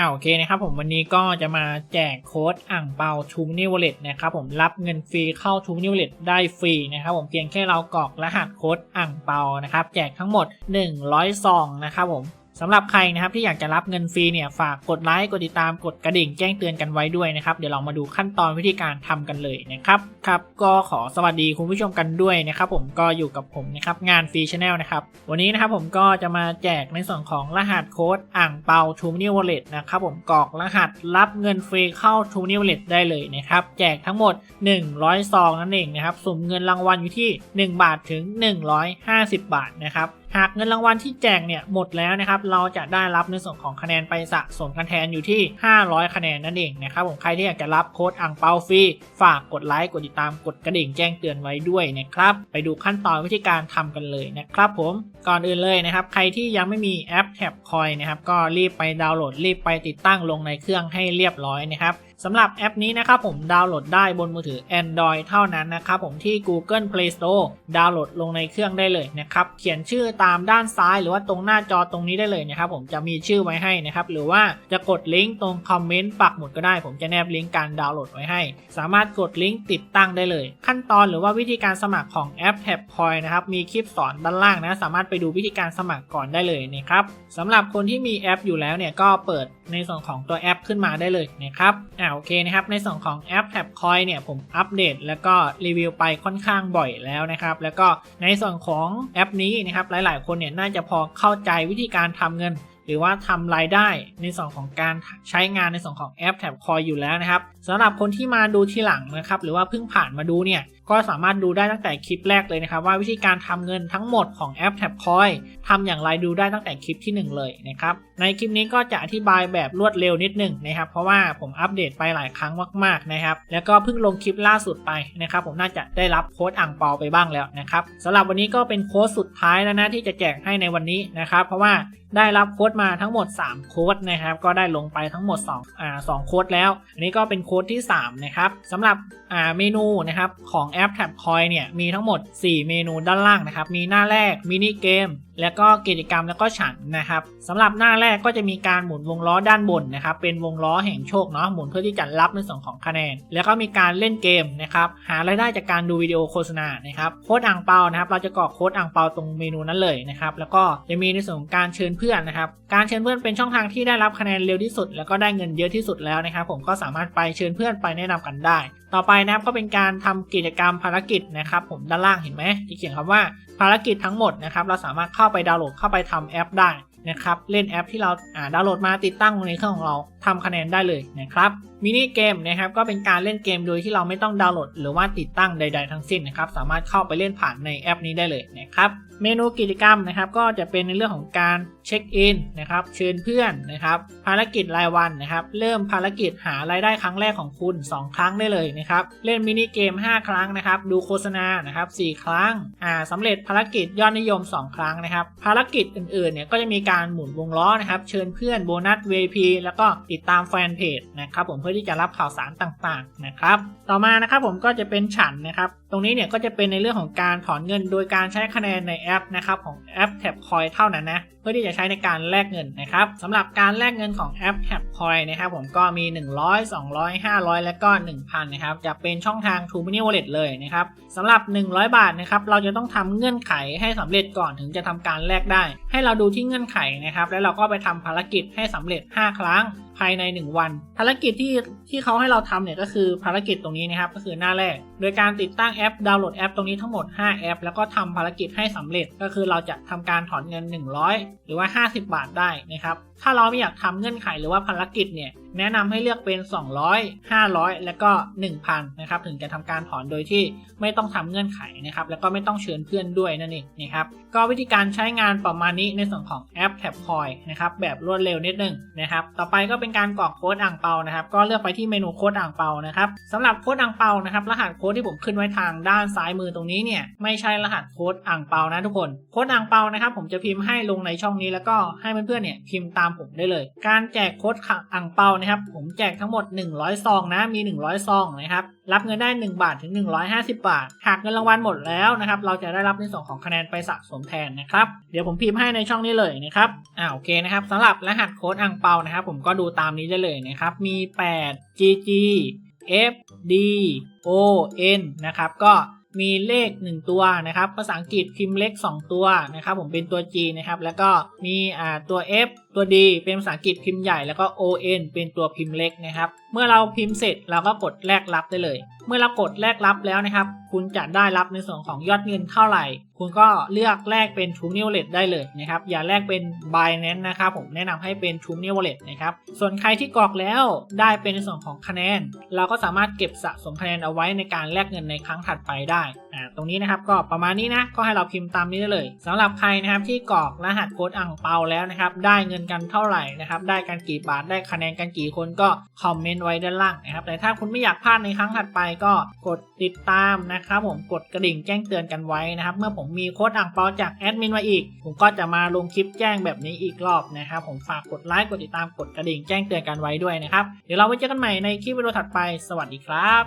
อ่าโอเคนะครับผมวันนี้ก็จะมาแจกโค้ดอ่างเปาทูมินิวอลเลตนะครับผมรับเงินฟรีเข้าทูมินิวอลเลตได้ฟรีนะครับผมเพียงแค่เรากรอกรหัสโค้ดอ่างเปานะครับแจกทั้งหมด 100ซองนะครับผม สำหรับใครนะครับที่อยากจะรับเงินฟรีเนี่ยฝากกดไลค์กดติดตามกดกระดิ่งแจ้งเตือนกันไว้ด้วยนะครับเดี๋ยวเรามาดูขั้นตอนวิธีการทำกันเลยนะครับครับก็ขอสวัสดีคุณผู้ชมกันด้วยนะครับผมก็อยู่กับผมนะครับงานฟรีชาแนลนะครับวันนี้นะครับผมก็จะมาแจกในส่วนของรหัสโค้ดอ่างเปาทูมินิวอลเลตนะครับผมกรอกรหัสรับเงินฟรีเข้าทูมินิวอลเลตได้เลยนะครับแจกทั้งหมด 100ซองนั่นเองนะครับสุ่มเงินรางวัลอยู่ที่ 1 บาทถึง 150 บาทนะครับ หากเงินรางวัลที่แจกเนี่ยหมดแล้วนะครับเราจะได้รับในส่วนของคะแนนไปสะสมคะแนนอยู่ที่ 500 คะแนนนั่นเองนะครับผมใครที่อยากจะรับโค้ดอ่างเปาฟรีฝากกดไลค์กดติดตามกดกระดิ่งแจ้งเตือนไว้ด้วยนะครับไปดูขั้นตอนวิธีการทำกันเลยนะครับผมก่อนอื่นเลยนะครับใครที่ยังไม่มีแอปแท็บคอยนะครับก็รีบไปดาวน์โหลดรีบไปติดตั้งลงในเครื่องให้เรียบร้อยนะครับ สำหรับแอปนี้นะครับผมดาวน์โหลดได้บนมือถือ Android เท่านั้นนะครับผมที่ Google Play Store ดาวน์โหลดลงในเครื่องได้เลยนะครับเขียนชื่อตามด้านซ้ายหรือว่าตรงหน้าจอตรงนี้ได้เลยนะครับผมจะมีชื่อไว้ให้นะครับหรือว่าจะกดลิงก์ตรงคอมเมนต์ปักหมุดก็ได้ ผมจะแนบลิงก์การดาวน์โหลดไว้ให้ สามารถกดลิงก์ติดตั้งได้เลย ขั้นตอนหรือว่าวิธีการสมัครของแอป Tab Coin นะครับมีคลิปสอนด้านล่างนะสามารถไปดูวิธีการสมัครก่อนได้เลยนะครับสำหรับคนที่มีแอปอยู่แล้วเนี่ยก็เปิด ในส่วนของตัวแอปขึ้นมาได้เลยนะครับอ่าโอเคนะครับ ในส่วนของแอปแท็บคอยเนี่ยผมอัปเดต แล้วก็รีวิวไปค่อนข้างบ่อยแล้วนะครับ แล้วก็ในส่วนของแอปนี้นะครับหลาย ๆ คนเนี่ยน่าจะพอเข้าใจวิธีการทำเงินหรือว่าทำรายได้ในส่วนของการใช้งานในส่วนของแอปแท็บคอยอยู่แล้วนะครับสำหรับคนที่มาดูทีหลังนะครับหรือว่าเพิ่งผ่านมาดูเนี่ยก็สามารถดูได้ตั้งแต่คลิปแรกเลยนะครับว่าวิธีการทำเงินทั้งหมดของแอปแท็บคอยทำอย่างไรดูได้ตั้งแต่คลิปที่ 1 เลยนะครับในคลิปนี้ก็จะอธิบายแบบรวดเร็วนิดหนึ่งนะครับเพราะว่าผมอัปเดตไปหลายครั้งมากๆนะครับแล้วก็เพิ่งลงคลิปล่าสุดไปนะครับผมน่าจะได้รับโค้ดอ่างเปาไปบ้างแล้วนะครับสำหรับวันนี้ก็เป็นโค้ดสุดท้ายแล้วนะที่จะแจกให้ในวันนี้นะครับเพราะว่าได้รับโค้ดมาทั้งหมด 3 โค้ดนะครับก็ได้ลงไปทั้งหมด2อ่า2โค้ดแล้วอันนี้ก็เป็นโค้ดที่ 3 นะครับสำหรับเมนูนะครับของแอป Tab Coin เนี่ยมีทั้งหมด 4 เมนูด้านล่างนะครับ มีหน้าแรกมินิเกมแล้วก็กิจกรรมแล้วก็ฉันนะครับสำหรับหน้าแรกก็จะมีการหมุนวงล้อด้านบนนะครับ เป็นวงล้อแห่งโชคเนาะหมุนเพื่อที่จะรับในส่วนของคะแนน แล้วก็มีการเล่นเกมนะครับหารายได้จากการดูวิดีโอโฆษณานะครับโค้ดอ่างเปานะครับ เราจะกรอกโค้ดอ่างเปาตรงเมนูนั้นเลยนะครับแล้วก็จะมีในส่วนของการเชิญเพื่อนนะครับ การเชิญเพื่อนเป็นช่องทางที่ได้รับคะแนนเร็วที่สุด แล้วก็ได้เงินเยอะที่สุดแล้วนะครับ ผมก็สามารถไปเชิญเพื่อนไปแนะนำกันได้ ต่อไปนะครับก็เป็นการทำกิจกรรมภารกิจนะครับผมด้านล่างเห็นไหมที่เขียนคำว่าภารกิจทั้งหมดนะครับเราสามารถเข้าไปดาวน์โหลดเข้าไปทำแอปได้นะครับเล่นแอปที่เราดาวน์โหลดมาติดตั้งลงในเครื่องของเราทำคะแนนได้เลยนะครับมินิเกมนะครับก็เป็นการเล่นเกมโดยที่เราไม่ต้องดาวน์โหลด หรือว่าติดตั้งใด ๆ ทั้งสิ้นนะครับสามารถเข้าไปเล่นผ่านในแอปนี้ได้เลยนะครับเมนูกิจกรรมนะครับก็จะเป็นในเรื่องของการ เช็คอินนะครับเชิญเพื่อนนะครับภารกิจรายวันนะครับเริ่มภารกิจหารายได้ครั้งแรกของคุณ 2 ครั้งได้เลยนะครับเล่นมินิเกม 5 ครั้งนะครับดูโฆษณานะครับ4ครั้งอ่าสำเร็จภารกิจยอดนิยม 2 ครั้งนะครับภารกิจอื่นๆเนี่ยก็จะมีการหมุนวงล้อนะครับเชิญเพื่อนโบนัส VIP แล้วก็ติดตามแฟนเพจนะครับผมเพื่อที่จะรับข่าวสารต่างๆนะครับต่อมานะครับผมก็จะเป็นฉันนะครับตรงนี้เนี่ยก็จะเป็นในเรื่องของการถอนเงิน โดยการใช้คะแนนในแอปนะครับของแอป Tab Coin เท่านั้นนะเพื่อที่จะใช้ในการแลกเงินนะครับสำหรับการแลกเงินของแอป Tab Coin นะครับผมก็มี 100 200 500 และก็ 1000นะครับจะเป็นช่องทาง True Money Wallet เลยนะครับสำหรับ 100 บาทนะครับเราจะต้องทำเงื่อนไขให้สำเร็จก่อนถึงจะทำการแลกได้ ให้เราดูที่เงื่อนไขนะครับแล้วเราก็ไปทำภารกิจให้สำเร็จ 5 ครั้ง ภายใน 1 วัน ภารกิจที่ที่เขาให้เราทำเนี่ยก็คือภารกิจตรงนี้นะครับก็คือหน้าแรก โดยการติดตั้งแอปดาวน์โหลดแอปตรงนี้ทั้งหมด 5 แอป แล้วก็ทำภารกิจให้สำเร็จก็คือเราจะทำการถอนเงิน 100 หรือว่า 50 บาทได้นะครับ ถ้าเราไม่อยากทำเงื่อนไขหรือว่าภารกิจเนี่ยแนะนำให้เลือกเป็น 200 500 แล้วก็ 1,000 นะครับถึงจะทำการถอนโดยที่ไม่ต้องทำเงื่อนไขนะครับแล้วก็ไม่ต้องเชิญเพื่อนด้วยนั่นเองนะครับก็วิธีการใช้งานประมาณนี้ในส่วนของแอป Tab Coin นะครับแบบรวดเร็วนิดนึงนะครับต่อไปก็เป็นการกรอกโค้ดอ่างเปานะครับก็เลือกไปที่เมนูโค้ดอ่างเปานะครับสำหรับโค้ดอ่างเปานะครับรหัสโค้ดที่ผมขึ้นไว้ทางด้านซ้ายมือตรงนี้เนี่ยไม่ใช่รหัสโค้ดอ่างเปานะทุกคนโค้ดอ่างเปานะครับผมจะพิมพ์ให้ลงในช่องนี้แล้วก็ให้เพื่อนๆเนี่ยพิมพ์ตามามผมได้เลย การแจกโค้ดขังอ่างเปานะครับ ผมแจกทั้งหมด 100 ซองนะ มี 100 ซองนะครับ รับเงินได้ 1 บาทถึง 150 บาท หากเงินรางวัลหมดแล้วนะครับ เราจะได้รับในส่วนของคะแนนไปสะสมแทนนะครับ เดี๋ยวผมพิมพ์ให้ในช่องนี้เลยนะครับอ่าโอเคนะครับสำหรับรหัสโค้ดอ่างเปานะครับ ผมก็ดูตามนี้ได้เลยนะครับ มี 8 GG F D O N นะครับก็มีเลข 1 ตัวนะครับภาษาอังกฤษพิมพ์เล็ก2ตัวนะครับผมเป็นตัว G นะครับแล้วก็มีอ่าตัว F ตัว D เป็นภาษาอังกฤษพิมพ์ใหญ่แล้วก็ O N เป็นตัวพิมพ์เล็กนะครับ เมื่อเราพิมพ์เสร็จเราก็กดแลกรับได้เลย เมื่อเรากดแลกรับแล้วนะครับ คุณจะได้รับในส่วนของยอดเงินเท่าไหร่ คุณก็เลือกแลกเป็น True New Wallet ได้เลยนะครับ อย่าแลกเป็น Binance นะครับผมแนะนำให้เป็น True New Wallet นะครับ ส่วนใครที่กรอกแล้วได้เป็นในส่วนของคะแนน เราก็สามารถเก็บสะสมคะแนนเอาไว้ในการแลกเงินในครั้งถัดไปได้อ่าตรงนี้นะครับก็ประมาณนี้นะก็ให้เราพิมพ์ตามนี้ได้เลยสำหรับใครนะครับที่กรอกรหัสโค้ดอ่างเปาแล้วนะครับ ได้เงินกันเท่าไหร่นะครับ ได้กันกี่บาทได้คะแนนกันกี่คนก็คอมเมนต์ไว้ด้านล่างนะครับแต่ถ้าคุณไม่อยากพลาดในครั้งถัดไปก็กดติดตามนะครับผมกดกระดิ่งแจ้งเตือนกันไว้นะครับ เมื่อผมมีโค้ดอ่างเปาจากแอดมินมาอีก ผมก็จะมาลงคลิปแจ้งแบบนี้อีกรอบนะครับผมฝากกดไลค์กดติดตามกดกระดิ่งแจ้งเตือนกันไว้ด้วยนะครับเดี๋ยวเราไว้เจอกันใหม่ในคลิปวิดีโอถัดไปสวัสดีครับ